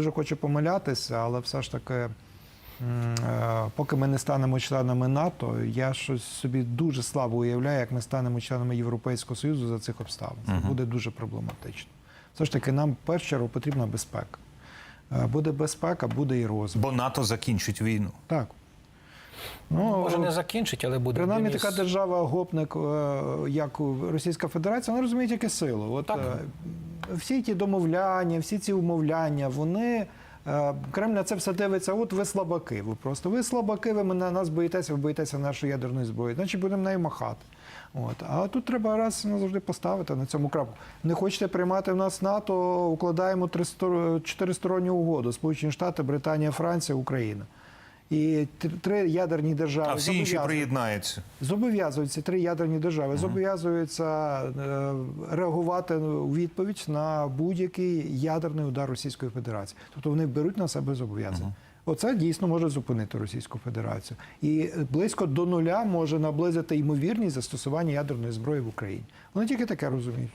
Дуже хочу помилятися, але все ж таки, е, поки ми не станемо членами НАТО, я щось собі дуже слабо уявляю, як ми станемо членами Європейського Союзу за цих обставин. Це буде дуже проблематично. Все ж таки, нам в першу чергу потрібна безпека. Е, Буде безпека, буде і розвиток. Бо НАТО закінчить війну. Так. Ну, Може не закінчить, але буде. Принаймні із- така держава гопник, е, як Російська Федерація, вона розуміє тільки силу. От Так. Всі ті домовляння, всі ці умовляння, вони. е, Кремль на це все дивиться, от ви слабаки. Ви просто ви слабаки, ви на нас боїтеся, ви боїтеся нашої ядерної зброї, значить будемо нею махати. От. А тут треба раз назавжди поставити на цьому крапку. Не хочете приймати в нас НАТО, укладаємо чотиристоронню угоду: Сполучені Штати, Британія, Франція, Україна. І три ядерні держави А всі інші приєднаються. Зобов'язуються три ядерні держави, зобов'язуються е, реагувати у відповідь на будь-який ядерний удар Російської Федерації. Тобто вони беруть на себе зобов'язання. Оце дійсно може зупинити Російську Федерацію. І близько до нуля може наблизити ймовірність застосування ядерної зброї в Україні. Вони тільки таке розуміють.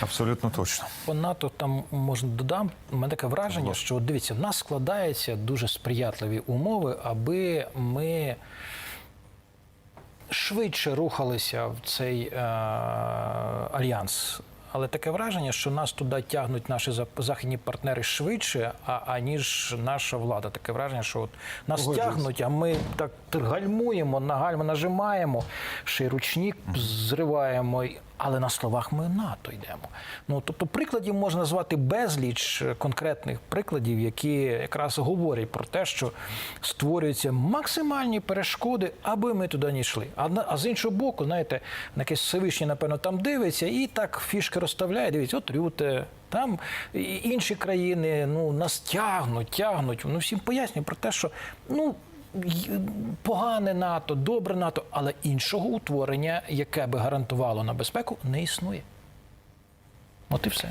Абсолютно точно. По НАТО там можна додам. У мене таке враження, що дивіться, в нас складаються дуже сприятливі умови, аби ми швидше рухалися в цей е, альянс. Але таке враження, що нас туди тягнуть наші за- західні партнери швидше, а, аніж наша влада. Таке враження, що от нас Погоджуюсь. тягнуть, а ми так гальмуємо, на гальма нажимаємо, ще й ручник зриваємо. Але на словах ми НАТО йдемо. Ну тобто прикладів можна назвати безліч е, конкретних прикладів, які якраз говорять про те, що створюються максимальні перешкоди, аби ми туди не йшли. А, а з іншого боку, знаєте, на якесь Всевишній, напевно, там дивиться і так фішки розставляє. Дивіться, от Рюте, там інші країни ну, нас тягнуть, тягнуть. Ну всім пояснює про те, що ну. Погане НАТО, добре НАТО, але іншого утворення, яке би гарантувало на безпеку, не існує. От і все.